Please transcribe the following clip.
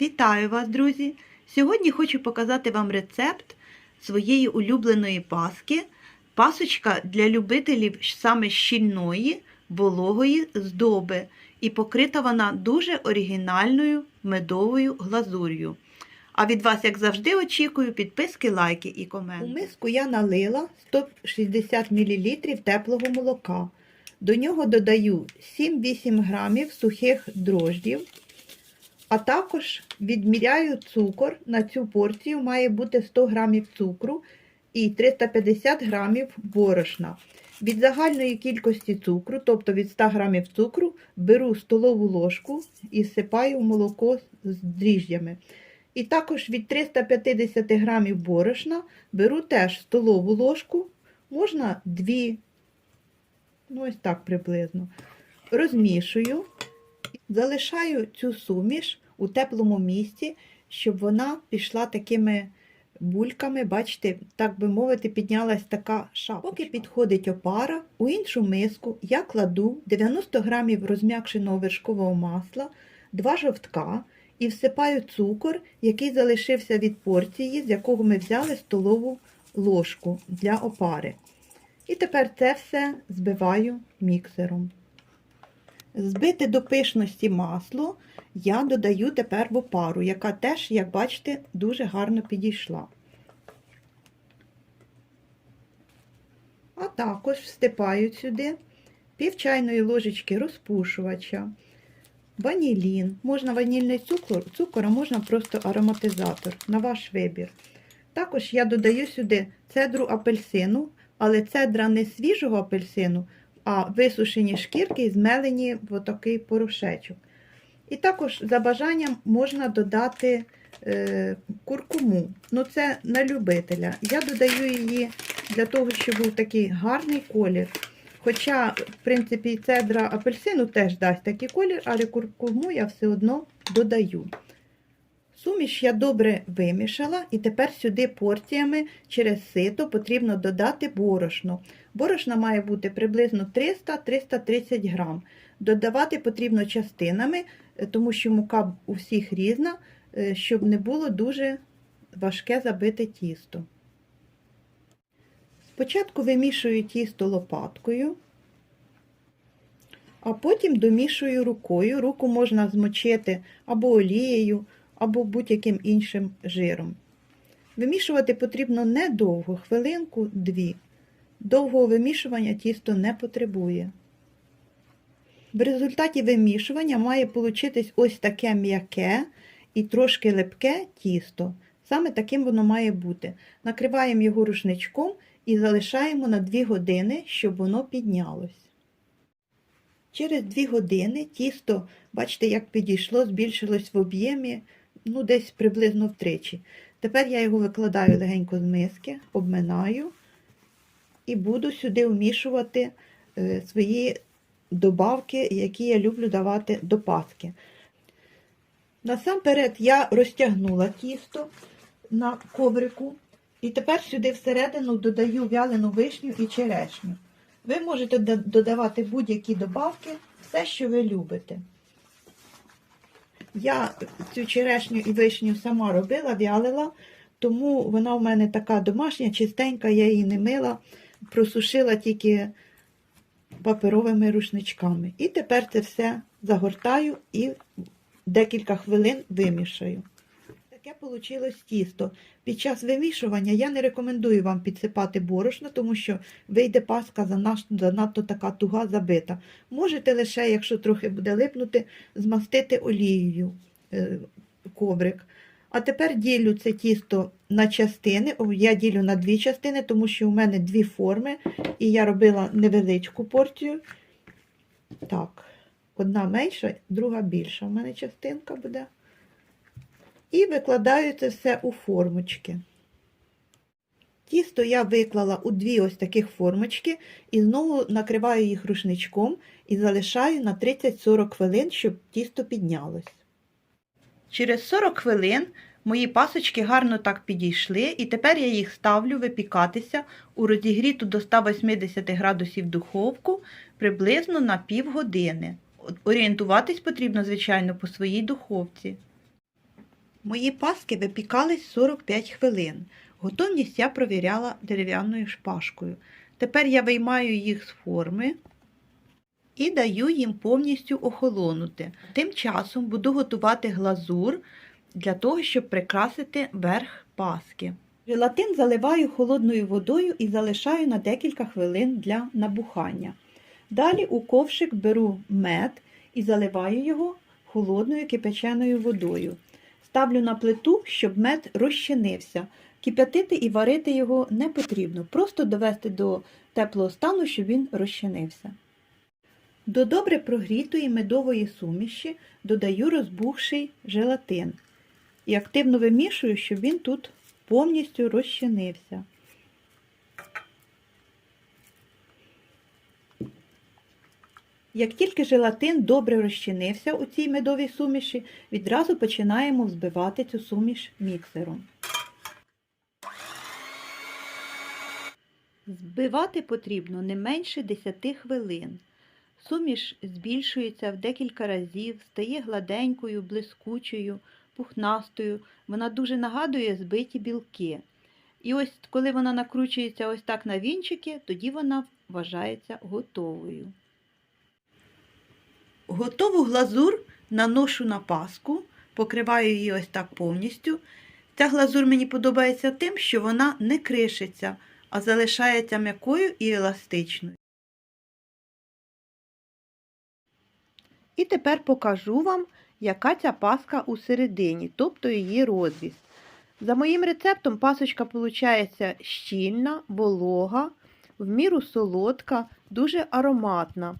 Вітаю вас, друзі! Сьогодні хочу показати вам рецепт своєї улюбленої паски. Пасочка для любителів саме щільної, вологої здоби. І покрита вона дуже оригінальною медовою глазур'ю. А від вас, як завжди, очікую підписки, лайки і коменти. У миску я налила 160 мл теплого молока. До нього додаю 7-8 грамів сухих дрождів. А також відміряю цукор. На цю порцію має бути 100 грамів цукру і 350 грамів борошна. Від загальної кількості цукру, тобто від 100 грамів цукру, беру столову ложку і всипаю в молоко з дріжджями. І також від 350 грамів борошна беру теж столову ложку, можна 2, ну ось так приблизно. Розмішую, залишаю цю суміш у теплому місці, щоб вона пішла такими бульками, бачите, так би мовити, піднялась така шапочка. Поки підходить опара, у іншу миску я кладу 90 грамів розм'якшеного вершкового масла, 2 жовтка і всипаю цукор, який залишився від порції, з якого ми взяли столову ложку для опари. І тепер це все збиваю міксером. Збите до пишності масло я додаю тепер в опару, яка теж, як бачите, дуже гарно підійшла. А також всипаю сюди пів чайної ложечки розпушувача, ванілін. Можна ванільний цукор, цукор, а можна просто ароматизатор на ваш вибір. Також я додаю сюди цедру апельсину, але цедра не свіжого апельсину, а висушені шкірки і змелені в отакий порошечок. І також за бажанням можна додати е, куркуму. Ну це на любителя. Я додаю її для того, щоб був такий гарний колір. Хоча, в принципі, цедра апельсину теж дасть такий колір, але куркуму я все одно додаю. Суміш я добре вимішала, і тепер сюди порціями через сито потрібно додати борошно. Борошна має бути приблизно 300-330 грам. Додавати потрібно частинами, тому що мука у всіх різна, е, щоб не було дуже важке забите тісто. Спочатку вимішую тісто лопаткою, а потім домішую рукою. Руку можна змочити або олією, або будь-яким іншим жиром. Вимішувати потрібно недовго, хвилинку-дві. Довгого вимішування тісто не потребує. В результаті вимішування має получитись ось таке м'яке і трошки липке тісто. Саме таким воно має бути. Накриваємо його рушничком і залишаємо на 2 години, щоб воно піднялось. Через 2 години тісто, бачите, як підійшло, збільшилось в об'ємі, ну, десь приблизно втричі. Тепер я його викладаю легенько з миски, обминаю і буду сюди вмішувати е, свої добавки, які я люблю давати до паски. Насамперед я розтягнула тісто на коврику, і тепер сюди всередину додаю вялену вишню і черешню. Ви можете додавати будь-які добавки, все, що ви любите. Я цю черешню і вишню сама робила, вялила, тому вона в мене така домашня, чистенька, я її не мила, просушила тільки паперовими рушничками. І тепер це все загортаю і декілька хвилин вимішаю. Таке вийшло тісто. Під час вимішування я не рекомендую вам підсипати борошно, тому що вийде паска занадто така туга забита. Можете лише, якщо трохи буде липнути, змастити олією е, коврик. А тепер ділю це тісто на частини. Я ділю на дві частини, тому що у мене дві форми, і я робила невеличку порцію. Так, одна менша, друга більша. У мене частинка буде. І викладаю це все у формочки. Тісто я виклала у дві ось таких формочки і знову накриваю їх рушничком і залишаю на 30-40 хвилин, щоб тісто піднялось. Через 40 хвилин мої пасочки гарно так підійшли, і тепер я їх ставлю випікатися у розігріту до 180 градусів духовку приблизно на півгодини. Орієнтуватись потрібно, звичайно, по своїй духовці. Мої паски випікались 45 хвилин. Готовність я провіряла дерев'яною шпажкою. Тепер я виймаю їх з форми і даю їм повністю охолонути. Тим часом буду готувати глазур для того, щоб прикрасити верх паски. Желатин заливаю холодною водою і залишаю на декілька хвилин для набухання. Далі у ковшик беру мед і заливаю його холодною кипяченою водою. Ставлю на плиту, щоб мед розчинився. Кип'ятити і варити його не потрібно, просто довести до теплого стану, щоб він розчинився. До добре прогрітої медової суміші додаю розбухший желатин і активно вимішую, щоб він тут повністю розчинився. Як тільки желатин добре розчинився у цій медовій суміші, відразу починаємо взбивати цю суміш міксером. Збивати потрібно не менше 10 хвилин. Суміш збільшується в декілька разів, стає гладенькою, блискучою, пухнастою. Вона дуже нагадує збиті білки. І ось коли вона накручується ось так на вінчики, тоді вона вважається готовою. Готову глазур наношу на паску, покриваю її ось так повністю. Ця глазур мені подобається тим, що вона не кришиться, а залишається м'якою і еластичною. І тепер покажу вам, яка ця паска у середині, тобто її розріз. За моїм рецептом пасочка виходить щільна, волога, в міру солодка, дуже ароматна.